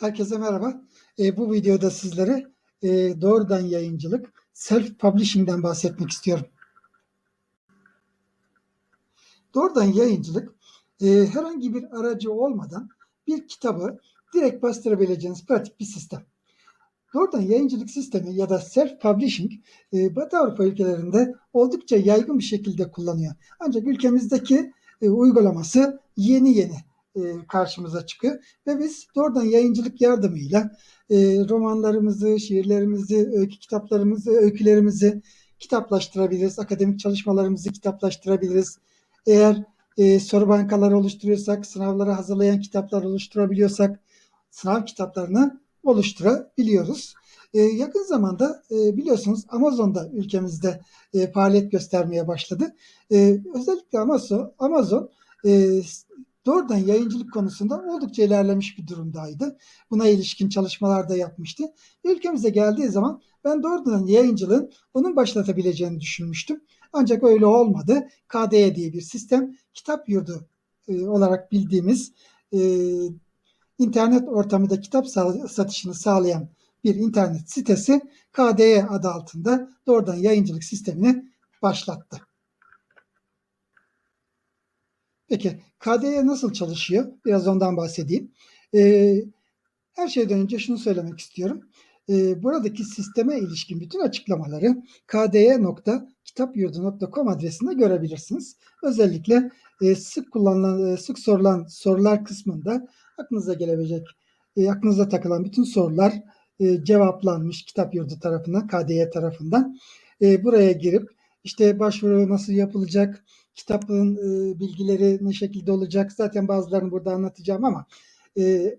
Herkese merhaba. E, bu videoda sizlere e, doğrudan yayıncılık, self-publishing'den bahsetmek istiyorum. Doğrudan yayıncılık e, herhangi bir aracı olmadan bir kitabı direkt bastırabileceğiniz pratik bir sistem. Doğrudan yayıncılık sistemi ya da self-publishing e, Batı Avrupa ülkelerinde oldukça yaygın bir şekilde kullanıyor. Ancak ülkemizdeki e, uygulaması yeni yeni e, karşımıza çıkıyor ve biz doğrudan yayıncılık yardımıyla e, romanlarımızı, şiirlerimizi, öykü kitaplarımızı, öykülerimizi kitaplaştırabiliriz. Akademik çalışmalarımızı kitaplaştırabiliriz. Eğer e, soru bankaları oluşturuyorsak, sınavlara hazırlayan kitaplar oluşturabiliyorsak sınav kitaplarını oluşturabiliyoruz. E, yakın zamanda e, biliyorsunuz Amazon'da ülkemizde e, faaliyet göstermeye başladı. E, özellikle Amazon, Amazon e, doğrudan yayıncılık konusunda oldukça ilerlemiş bir durumdaydı. Buna ilişkin çalışmalar da yapmıştı. Ülkemize geldiği zaman ben doğrudan yayıncılığın onun başlatabileceğini düşünmüştüm. Ancak öyle olmadı. KDE diye bir sistem kitap yurdu e, olarak bildiğimiz e, internet ortamında kitap satışını sağlayan bir internet sitesi KDE adı altında doğrudan yayıncılık sistemini başlattı. Peki KDE nasıl çalışıyor? Biraz ondan bahsedeyim. Ee, her şeyden önce şunu söylemek istiyorum. Ee, buradaki sisteme ilişkin bütün açıklamaları kde.kitapyurdu.com adresinde görebilirsiniz. Özellikle e, sık kullanılan, e, sık sorulan sorular kısmında aklınıza gelebilecek, e, aklınıza takılan bütün sorular e, cevaplanmış Kitap Yurdu tarafından, KDE tarafından. E, buraya girip işte başvuru nasıl yapılacak, kitabın e, bilgileri ne şekilde olacak zaten bazılarını burada anlatacağım ama e,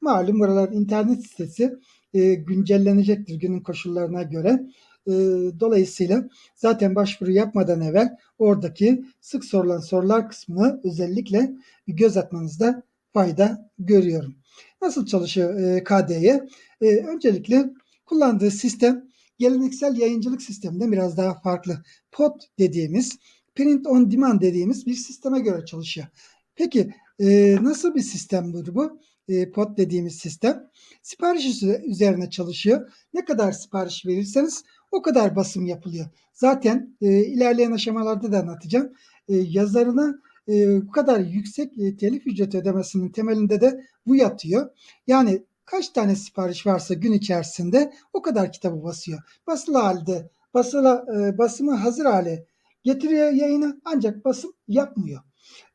malum buralar internet sitesi e, güncellenecektir günün koşullarına göre. E, dolayısıyla zaten başvuru yapmadan evvel oradaki sık sorulan sorular kısmını özellikle göz atmanızda fayda görüyorum. Nasıl çalışıyor e, KD'ye? E, öncelikle kullandığı sistem geleneksel yayıncılık sisteminden biraz daha farklı. POD dediğimiz print on demand dediğimiz bir sisteme göre çalışıyor. Peki e, nasıl bir sistemdir bu? E, POD dediğimiz sistem sipariş üzerine çalışıyor. Ne kadar sipariş verirseniz o kadar basım yapılıyor. Zaten e, ilerleyen aşamalarda da anlatacağım. E, yazarına e, bu kadar yüksek e, telif ücret ödemesinin temelinde de bu yatıyor. Yani kaç tane sipariş varsa gün içerisinde o kadar kitabı basıyor. Basılı halde basıla, e, basımı hazır hale getiriyor yayını ancak basım yapmıyor.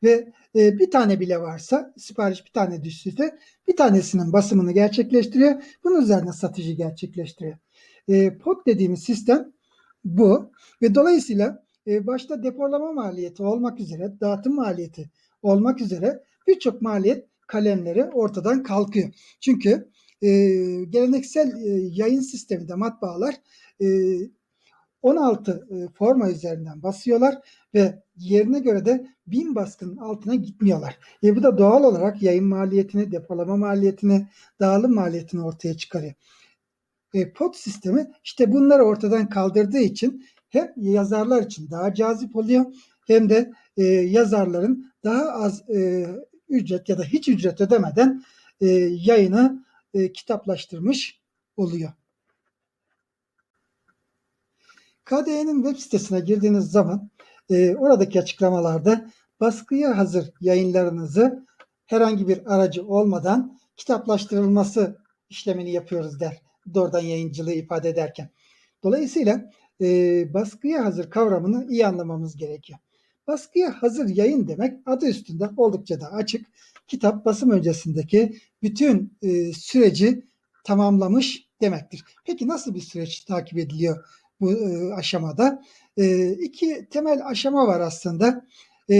Ve e, bir tane bile varsa sipariş bir tane düştüyse bir tanesinin basımını gerçekleştiriyor. Bunun üzerine satıcı gerçekleştiriyor. E, pod dediğimiz sistem bu ve dolayısıyla e, başta depolama maliyeti olmak üzere, dağıtım maliyeti olmak üzere birçok maliyet kalemleri ortadan kalkıyor. Çünkü e, geleneksel e, yayın sisteminde matbaalar e, 16 e, forma üzerinden basıyorlar ve yerine göre de 1000 baskının altına gitmiyorlar. E bu da doğal olarak yayın maliyetini, depolama maliyetini, dağılım maliyetini ortaya çıkarıyor. E, pod sistemi işte bunları ortadan kaldırdığı için hem yazarlar için daha cazip oluyor hem de e, yazarların daha az e, ücret ya da hiç ücret ödemeden e, yayını e, kitaplaştırmış oluyor. KDE'nin web sitesine girdiğiniz zaman e, oradaki açıklamalarda baskıya hazır yayınlarınızı herhangi bir aracı olmadan kitaplaştırılması işlemini yapıyoruz der. Doğrudan yayıncılığı ifade ederken. Dolayısıyla e, baskıya hazır kavramını iyi anlamamız gerekiyor. Baskıya hazır yayın demek adı üstünde oldukça da açık. Kitap basım öncesindeki bütün e, süreci tamamlamış demektir. Peki nasıl bir süreç takip ediliyor bu e, aşamada. E, iki temel aşama var aslında. E,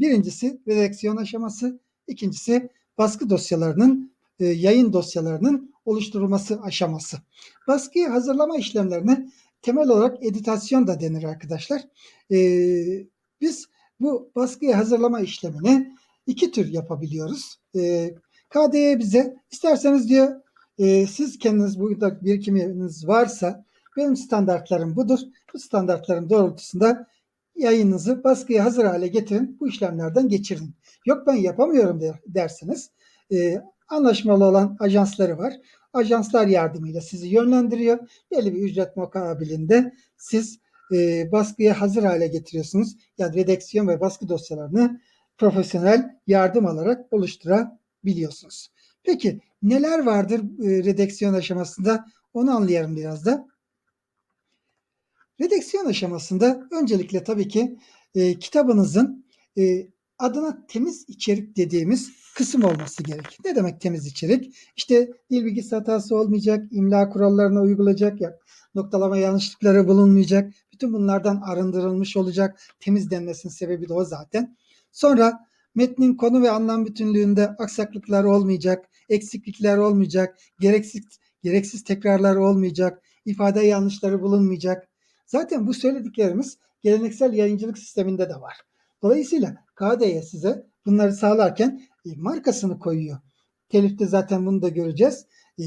birincisi redaksiyon aşaması, ikincisi baskı dosyalarının, yayın dosyalarının oluşturulması aşaması. Baskıyı hazırlama işlemlerine temel olarak editasyon da denir arkadaşlar. Biz bu baskıyı hazırlama işlemini iki tür yapabiliyoruz. E, KDE bize isterseniz diyor siz kendiniz burada birikiminiz varsa benim standartlarım budur. Bu standartların doğrultusunda yayınınızı baskıya hazır hale getirin. Bu işlemlerden geçirin. Yok ben yapamıyorum derseniz e, Anlaşmalı olan ajansları var. Ajanslar yardımıyla sizi yönlendiriyor. Belli bir ücret mukabilinde siz e, baskıya hazır hale getiriyorsunuz. Yani redaksiyon ve baskı dosyalarını profesyonel yardım alarak oluşturabiliyorsunuz. Peki neler vardır e, redaksiyon aşamasında onu anlayalım biraz da. Redaksiyon aşamasında öncelikle tabii ki e, kitabınızın e, adına temiz içerik dediğimiz kısım olması gerek. Ne demek temiz içerik? İşte dil bilgisi hatası olmayacak, imla kurallarına uygulayacak, ya, noktalama yanlışlıkları bulunmayacak. Bütün bunlardan arındırılmış olacak. Temiz denmesinin sebebi de o zaten. Sonra metnin konu ve anlam bütünlüğünde aksaklıklar olmayacak, eksiklikler olmayacak, gereksiz gereksiz tekrarlar olmayacak, ifade yanlışları bulunmayacak. Zaten bu söylediklerimiz geleneksel yayıncılık sisteminde de var. Dolayısıyla KDE size bunları sağlarken e, markasını koyuyor. Telifte zaten bunu da göreceğiz. E,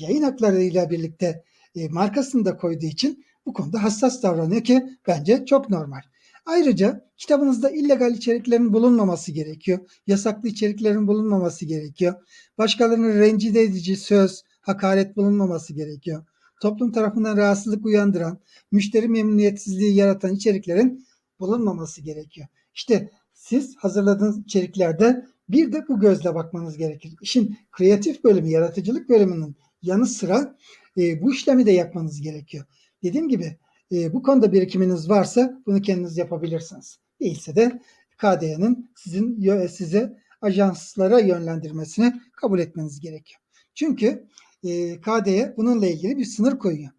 yayın haklarıyla birlikte e, markasını da koyduğu için bu konuda hassas davranıyor ki bence çok normal. Ayrıca kitabınızda illegal içeriklerin bulunmaması gerekiyor. Yasaklı içeriklerin bulunmaması gerekiyor. Başkalarını rencide edici söz, hakaret bulunmaması gerekiyor. Toplum tarafından rahatsızlık uyandıran, müşteri memnuniyetsizliği yaratan içeriklerin bulunmaması gerekiyor. İşte siz hazırladığınız içeriklerde bir de bu gözle bakmanız gerekir. İşin kreatif bölümü, yaratıcılık bölümünün yanı sıra e, bu işlemi de yapmanız gerekiyor. Dediğim gibi e, bu konuda birikiminiz varsa bunu kendiniz yapabilirsiniz. Değilse de KDE'nin sizin size ajanslara yönlendirmesini kabul etmeniz gerekiyor. Çünkü e, KDE bununla ilgili bir sınır koyuyor.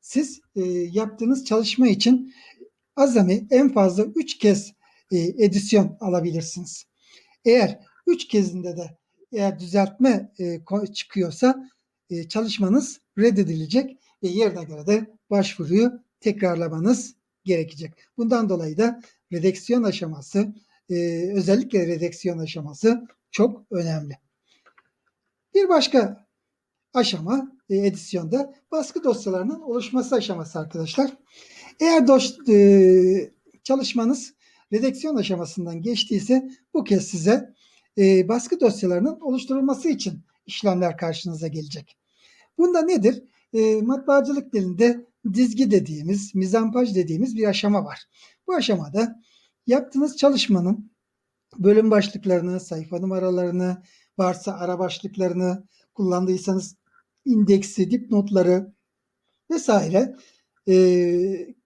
Siz e, yaptığınız çalışma için azami en fazla 3 kez e, edisyon alabilirsiniz. Eğer 3 kezinde de eğer düzeltme e, çıkıyorsa e, çalışmanız reddedilecek ve yerine göre de başvuruyu tekrarlamanız gerekecek. Bundan dolayı da redaksiyon aşaması e, özellikle redaksiyon aşaması çok önemli. Bir başka aşama e, edisyonda baskı dosyalarının oluşması aşaması arkadaşlar. Eğer dos, e, çalışmanız redaksiyon aşamasından geçtiyse bu kez size e, baskı dosyalarının oluşturulması için işlemler karşınıza gelecek. Bunda nedir? E, matbaacılık dilinde dizgi dediğimiz, mizampaj dediğimiz bir aşama var. Bu aşamada yaptığınız çalışmanın bölüm başlıklarını, sayfa numaralarını, varsa ara başlıklarını kullandıysanız indeksi, dipnotları vesaire e,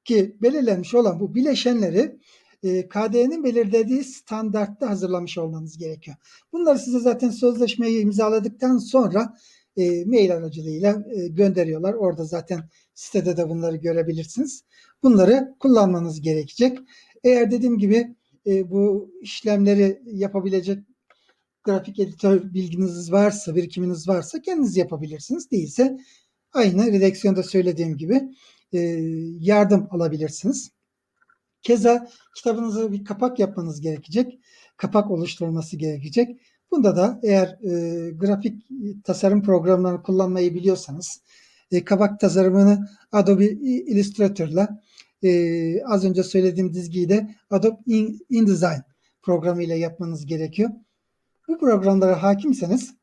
ki belirlenmiş olan bu bileşenleri e, KDE'nin belirlediği standartta hazırlamış olmanız gerekiyor. Bunları size zaten sözleşmeyi imzaladıktan sonra e, mail aracılığıyla e, gönderiyorlar. Orada zaten sitede de bunları görebilirsiniz. Bunları kullanmanız gerekecek. Eğer dediğim gibi e, bu işlemleri yapabilecek grafik editör bilginiz varsa, birikiminiz varsa kendiniz yapabilirsiniz. Değilse aynı redaksiyonda söylediğim gibi e, yardım alabilirsiniz. Keza kitabınıza bir kapak yapmanız gerekecek. Kapak oluşturulması gerekecek. Bunda da eğer e, grafik tasarım programlarını kullanmayı biliyorsanız e, kapak tasarımını Adobe Illustrator'la e, az önce söylediğim dizgiyi de Adobe InDesign programıyla yapmanız gerekiyor. Bu programlara hakimseniz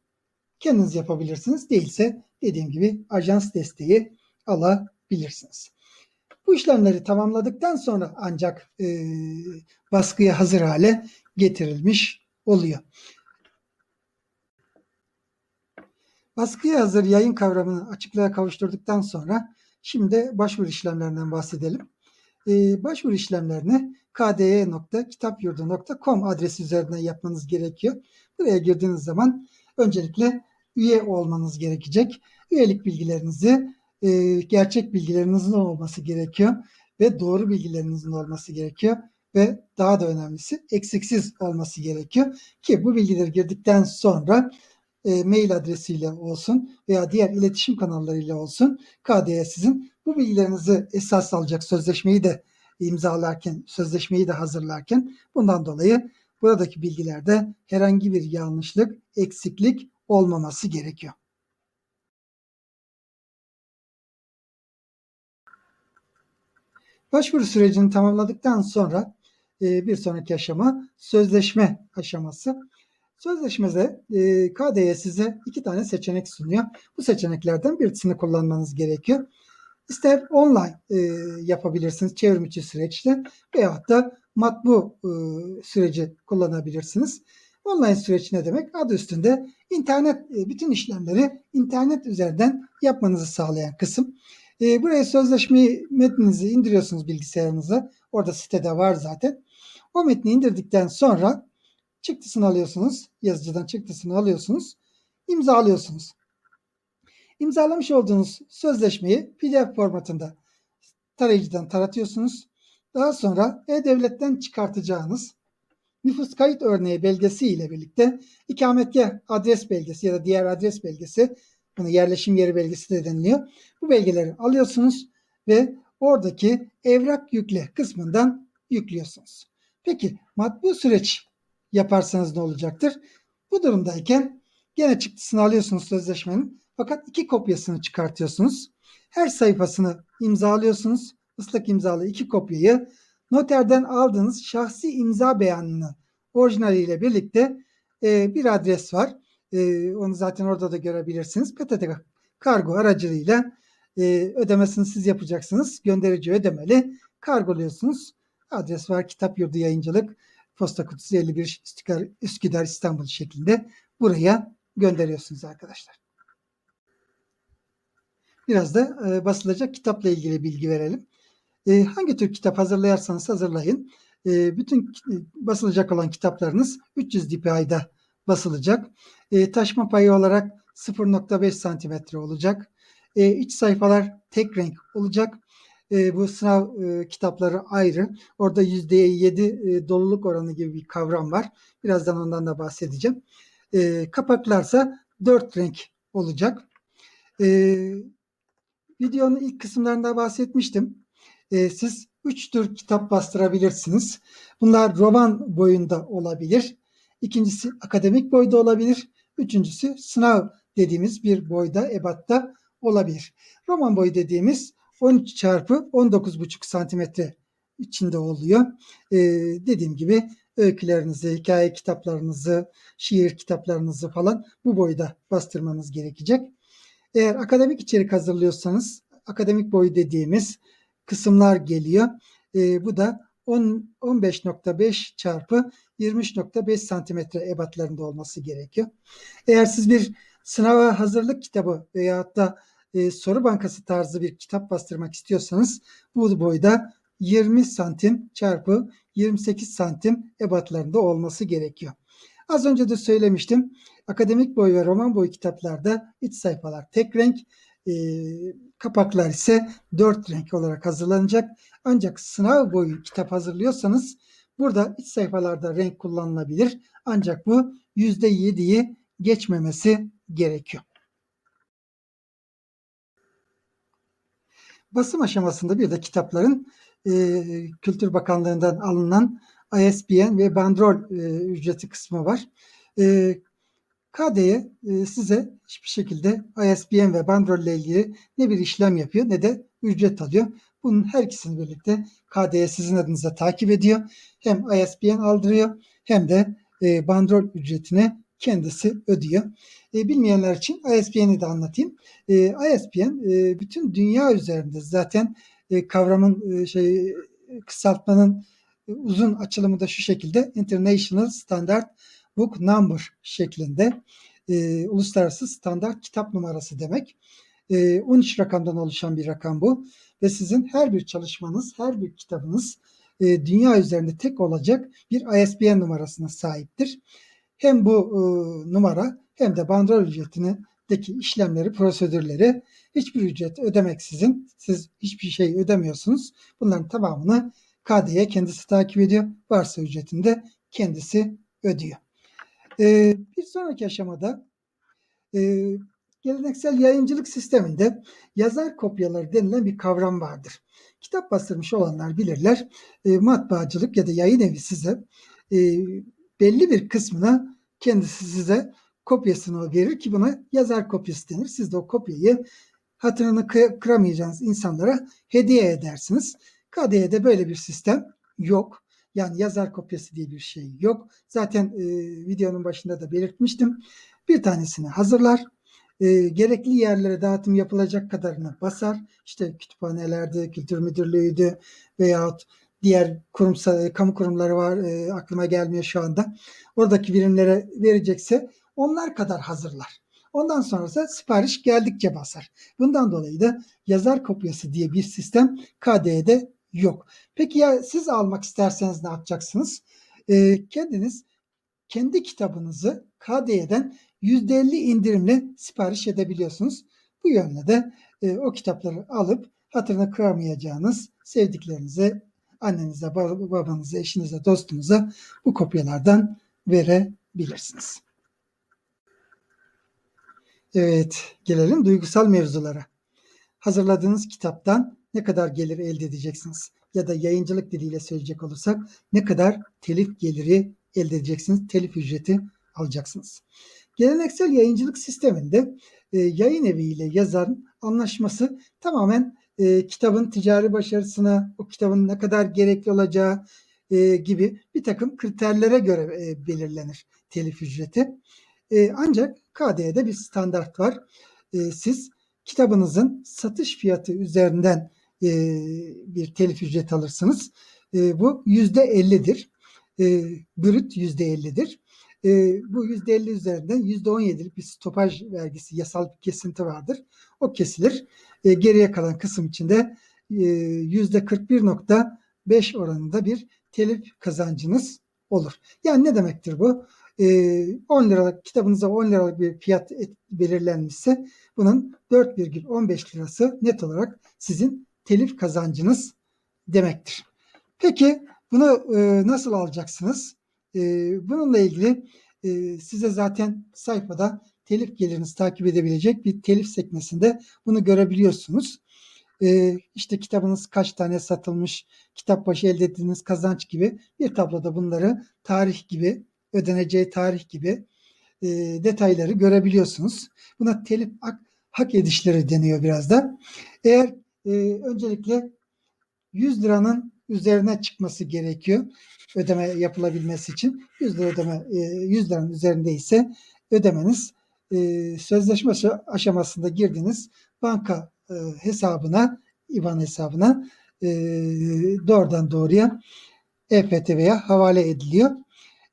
kendiniz yapabilirsiniz. Değilse dediğim gibi ajans desteği alabilirsiniz. Bu işlemleri tamamladıktan sonra ancak e, baskıya hazır hale getirilmiş oluyor. Baskıya hazır yayın kavramını açıklığa kavuşturduktan sonra şimdi başvuru işlemlerinden bahsedelim. Ee, başvuru işlemlerini kde.kitapyurdu.com adresi üzerinden yapmanız gerekiyor. Buraya girdiğiniz zaman öncelikle üye olmanız gerekecek. Üyelik bilgilerinizi e, gerçek bilgilerinizin olması gerekiyor ve doğru bilgilerinizin olması gerekiyor ve daha da önemlisi eksiksiz olması gerekiyor ki bu bilgileri girdikten sonra e, mail adresiyle olsun veya diğer iletişim kanallarıyla olsun KDE sizin bu bilgilerinizi esas alacak sözleşmeyi de imzalarken, sözleşmeyi de hazırlarken bundan dolayı buradaki bilgilerde herhangi bir yanlışlık, eksiklik olmaması gerekiyor. Başvuru sürecini tamamladıktan sonra e, bir sonraki aşama sözleşme aşaması. Sözleşmede e, KDE size iki tane seçenek sunuyor. Bu seçeneklerden birisini kullanmanız gerekiyor. İster online e, yapabilirsiniz çevrimiçi süreçte veyahut da matbu e, süreci kullanabilirsiniz. Online süreç ne demek? Adı üstünde internet e, bütün işlemleri internet üzerinden yapmanızı sağlayan kısım. E, buraya sözleşme metninizi indiriyorsunuz bilgisayarınıza. Orada sitede var zaten. O metni indirdikten sonra çıktısını alıyorsunuz. Yazıcıdan çıktısını alıyorsunuz. imzalıyorsunuz. İmzalamış olduğunuz sözleşmeyi PDF formatında tarayıcıdan taratıyorsunuz. Daha sonra E-Devlet'ten çıkartacağınız nüfus kayıt örneği belgesi ile birlikte ikametgah adres belgesi ya da diğer adres belgesi, bunu yerleşim yeri belgesi de deniliyor. Bu belgeleri alıyorsunuz ve oradaki evrak yükle kısmından yüklüyorsunuz. Peki matbu süreç yaparsanız ne olacaktır? Bu durumdayken gene çıktısını alıyorsunuz sözleşmenin fakat iki kopyasını çıkartıyorsunuz. Her sayfasını imzalıyorsunuz. Islak imzalı iki kopyayı noterden aldığınız şahsi imza beyanını orijinaliyle birlikte e, bir adres var. E, onu zaten orada da görebilirsiniz. PTT kargo aracılığıyla e, ödemesini siz yapacaksınız. Gönderici ödemeli kargoluyorsunuz. Adres var Kitap Yurdu Yayıncılık Posta Kutusu 51 Üsküdar, Üsküdar İstanbul şeklinde buraya gönderiyorsunuz arkadaşlar. Biraz da e, basılacak kitapla ilgili bilgi verelim. E, hangi tür kitap hazırlayarsanız hazırlayın. E, bütün basılacak olan kitaplarınız 300 dpi'da basılacak. E, taşma payı olarak 0.5 santimetre olacak. E, iç sayfalar tek renk olacak. E, bu sınav e, kitapları ayrı. Orada %7 e, doluluk oranı gibi bir kavram var. Birazdan ondan da bahsedeceğim. E, kapaklarsa 4 renk olacak. E, videonun ilk kısımlarında bahsetmiştim. E, siz 3 tür kitap bastırabilirsiniz. Bunlar roman boyunda olabilir. İkincisi akademik boyda olabilir. Üçüncüsü sınav dediğimiz bir boyda, ebatta olabilir. Roman boyu dediğimiz 13 çarpı 19,5 santimetre içinde oluyor. Ee, dediğim gibi öykülerinizi, hikaye kitaplarınızı, şiir kitaplarınızı falan bu boyda bastırmanız gerekecek. Eğer akademik içerik hazırlıyorsanız akademik boyu dediğimiz kısımlar geliyor. Ee, bu da 10, 15.5 çarpı 23.5 santimetre ebatlarında olması gerekiyor. Eğer siz bir sınava hazırlık kitabı veyahut da e, soru bankası tarzı bir kitap bastırmak istiyorsanız bu boyda 20 santim çarpı 28 santim ebatlarında olması gerekiyor. Az önce de söylemiştim. Akademik boy ve roman boy kitaplarda iç sayfalar tek renk, e, kapaklar ise dört renk olarak hazırlanacak. Ancak sınav boyu kitap hazırlıyorsanız burada iç sayfalarda renk kullanılabilir. Ancak bu %7'yi geçmemesi gerekiyor. Basım aşamasında bir de kitapların e, Kültür Bakanlığı'ndan alınan ISBN ve bandrol e, ücreti kısmı var. E, KD'ye e, size hiçbir şekilde ISBN ve bandrol ile ilgili ne bir işlem yapıyor ne de ücret alıyor. Bunun her ikisini birlikte KD'ye sizin adınıza takip ediyor. Hem ISBN aldırıyor hem de e, bandrol ücretini kendisi ödüyor. E, bilmeyenler için ISBN'i de anlatayım. ISBN bütün dünya üzerinde zaten kavramın şey kısaltmanın uzun açılımı da şu şekilde International Standard Book Number şeklinde e, uluslararası standart kitap numarası demek. E, 13 rakamdan oluşan bir rakam bu ve sizin her bir çalışmanız, her bir kitabınız e, dünya üzerinde tek olacak bir ISBN numarasına sahiptir. Hem bu e, numara hem de bandrol ücretindeki işlemleri, prosedürleri hiçbir ücret ödemeksizin siz hiçbir şey ödemiyorsunuz. Bunların tamamını KD'ye kendisi takip ediyor. Varsa ücretini de kendisi ödüyor. Ee, bir sonraki aşamada e, geleneksel yayıncılık sisteminde yazar kopyaları denilen bir kavram vardır. Kitap bastırmış olanlar bilirler. E, matbaacılık ya da yayın evi size e, belli bir kısmına kendisi size kopyasını verir ki buna yazar kopyası denir. Siz de o kopyayı hatırını kıramayacağınız insanlara hediye edersiniz. KDE'de böyle bir sistem yok. Yani yazar kopyası diye bir şey yok. Zaten e, videonun başında da belirtmiştim. Bir tanesini hazırlar. E, gerekli yerlere dağıtım yapılacak kadarını basar. İşte kütüphanelerde, kültür müdürlüğüydü veyahut diğer kurumsal, kamu kurumları var e, aklıma gelmiyor şu anda. Oradaki birimlere verecekse onlar kadar hazırlar. Ondan sonrası sipariş geldikçe basar. Bundan dolayı da yazar kopyası diye bir sistem KDE'de yok. Peki ya siz almak isterseniz ne yapacaksınız? Ee, kendiniz kendi kitabınızı KDE'den %50 indirimle sipariş edebiliyorsunuz. Bu yönde de e, o kitapları alıp hatırını kıramayacağınız sevdiklerinize, annenize, bab- babanıza, eşinize, dostunuza bu kopyalardan verebilirsiniz. Evet, gelelim duygusal mevzulara. Hazırladığınız kitaptan ne kadar gelir elde edeceksiniz? Ya da yayıncılık diliyle söyleyecek olursak ne kadar telif geliri elde edeceksiniz? Telif ücreti alacaksınız. Geleneksel yayıncılık sisteminde e, yayın evi ile yazarın anlaşması tamamen e, kitabın ticari başarısına, o kitabın ne kadar gerekli olacağı e, gibi bir takım kriterlere göre e, belirlenir telif ücreti. E, ancak KDE'de bir standart var. E, siz kitabınızın satış fiyatı üzerinden e, bir telif ücreti alırsınız. E, bu yüzde ellidir. E, brüt yüzde ellidir. E, bu yüzde elli üzerinden yüzde on yedilik bir stopaj vergisi, yasal bir kesinti vardır. O kesilir. E, geriye kalan kısım içinde e, yüzde 41.5 oranında bir telif kazancınız olur. Yani ne demektir bu? E, 10 liralık kitabınıza 10 liralık bir fiyat et- belirlenmişse bunun 4,15 lirası net olarak sizin telif kazancınız demektir. Peki bunu e, nasıl alacaksınız? E, bununla ilgili e, size zaten sayfada telif gelirinizi takip edebilecek bir telif sekmesinde bunu görebiliyorsunuz. E, işte kitabınız kaç tane satılmış, kitap başı elde ettiğiniz kazanç gibi bir tabloda bunları tarih gibi, ödeneceği tarih gibi e, detayları görebiliyorsunuz. Buna telif hak, hak edişleri deniyor biraz da. Eğer e, öncelikle 100 liranın üzerine çıkması gerekiyor ödeme yapılabilmesi için. 100 lira ödeme e, 100 liranın üzerinde ise ödemeniz e, sözleşme aşa- aşamasında girdiğiniz banka e, hesabına IBAN hesabına e, doğrudan doğruya EFT veya havale ediliyor.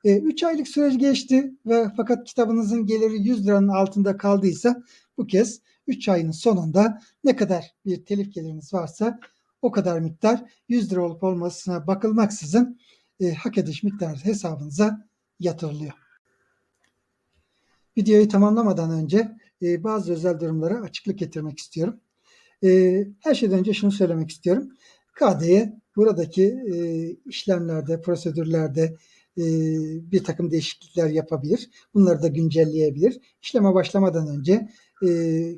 3 aylık süreç geçti ve fakat kitabınızın geliri 100 liranın altında kaldıysa bu kez 3 ayın sonunda ne kadar bir telif geliriniz varsa o kadar miktar 100 lira olup olmasına bakılmaksızın e, hak ediş miktarı hesabınıza yatırılıyor. Videoyu tamamlamadan önce e, bazı özel durumlara açıklık getirmek istiyorum. E, her şeyden önce şunu söylemek istiyorum. KD'ye buradaki e, işlemlerde, prosedürlerde e, bir takım değişiklikler yapabilir. Bunları da güncelleyebilir. İşleme başlamadan önce e,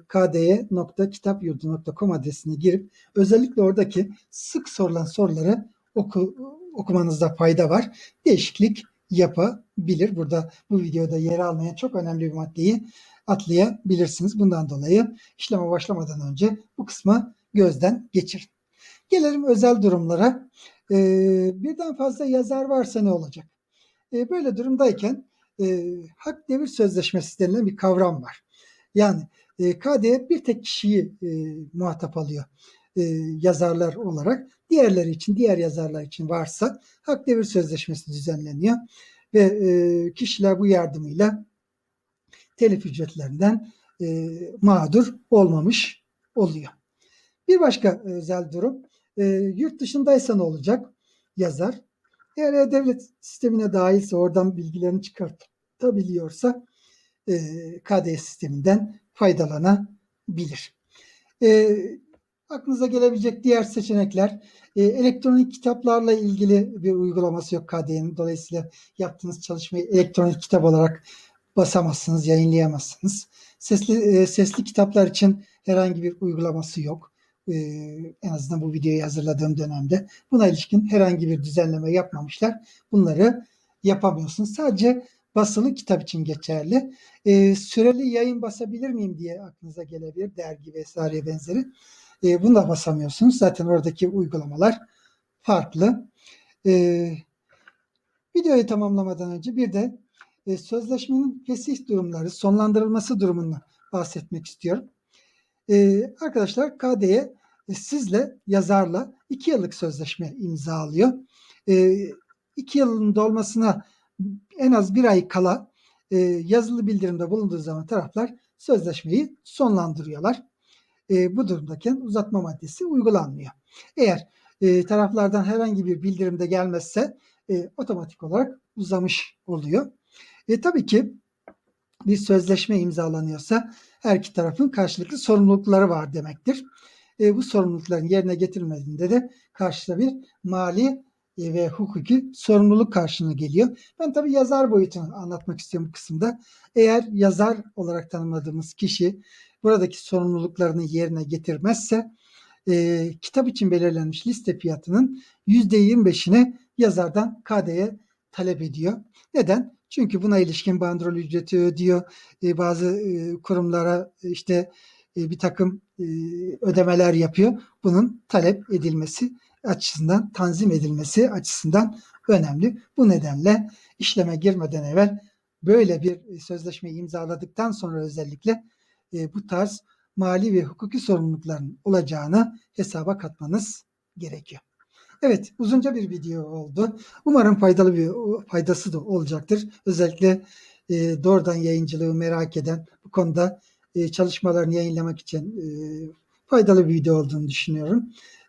kdy.kitapyurdu.com adresine girip özellikle oradaki sık sorulan soruları oku, okumanızda fayda var. Değişiklik yapabilir. Burada bu videoda yer almayan çok önemli bir maddeyi atlayabilirsiniz. Bundan dolayı işleme başlamadan önce bu kısmı gözden geçirin. Gelelim özel durumlara. Ee, birden fazla yazar varsa ne olacak? Ee, böyle durumdayken e, hak devir sözleşmesi denilen bir kavram var. Yani e, KDE bir tek kişiyi e, muhatap alıyor e, yazarlar olarak. Diğerleri için, diğer yazarlar için varsa hak devir sözleşmesi düzenleniyor ve e, kişiler bu yardımıyla telif ücretlerinden e, mağdur olmamış oluyor. Bir başka özel durum, e, yurt dışındaysa ne olacak? Yazar. Eğer devlet sistemine dahilse, oradan bilgilerini çıkartabiliyorsa e, KDE sisteminden faydalanabilir. E, aklınıza gelebilecek diğer seçenekler, e, elektronik kitaplarla ilgili bir uygulaması yok KDE'nin. Dolayısıyla yaptığınız çalışmayı elektronik kitap olarak basamazsınız, yayınlayamazsınız. Sesli e, sesli kitaplar için herhangi bir uygulaması yok. E, en azından bu videoyu hazırladığım dönemde. Buna ilişkin herhangi bir düzenleme yapmamışlar. Bunları yapamıyorsunuz. Sadece basılı kitap için geçerli. E, süreli yayın basabilir miyim diye aklınıza gelebilir. Dergi vesaire benzeri. E, bunu da basamıyorsunuz. Zaten oradaki uygulamalar farklı. E, Videoyu tamamlamadan önce bir de e, sözleşmenin fesih durumları, sonlandırılması durumunu bahsetmek istiyorum. E, arkadaşlar KD'ye e, sizle yazarla iki yıllık sözleşme imzalıyor. E, iki yılın dolmasına en az bir ay kala e, yazılı bildirimde bulunduğu zaman taraflar sözleşmeyi sonlandırıyorlar. E, bu durumdayken uzatma maddesi uygulanmıyor. Eğer e, taraflardan herhangi bir bildirimde gelmezse e, otomatik olarak uzamış oluyor. E, tabii ki bir sözleşme imzalanıyorsa her iki tarafın karşılıklı sorumlulukları var demektir. E, bu sorumlulukların yerine getirilmediğinde de karşıda bir mali ve hukuki sorumluluk karşına geliyor. Ben tabii yazar boyutunu anlatmak istiyorum bu kısımda. Eğer yazar olarak tanımladığımız kişi buradaki sorumluluklarını yerine getirmezse e, kitap için belirlenmiş liste fiyatının %25'ini yazardan KD'ye talep ediyor. Neden? Çünkü buna ilişkin bandrol ücreti ödüyor. E, bazı e, kurumlara işte e, bir takım e, ödemeler yapıyor. Bunun talep edilmesi açısından, tanzim edilmesi açısından önemli. Bu nedenle işleme girmeden evvel böyle bir sözleşme imzaladıktan sonra özellikle e, bu tarz mali ve hukuki sorumlulukların olacağını hesaba katmanız gerekiyor. Evet, uzunca bir video oldu. Umarım faydalı bir faydası da olacaktır. Özellikle e, doğrudan yayıncılığı merak eden bu konuda e, çalışmalarını yayınlamak için e, faydalı bir video olduğunu düşünüyorum.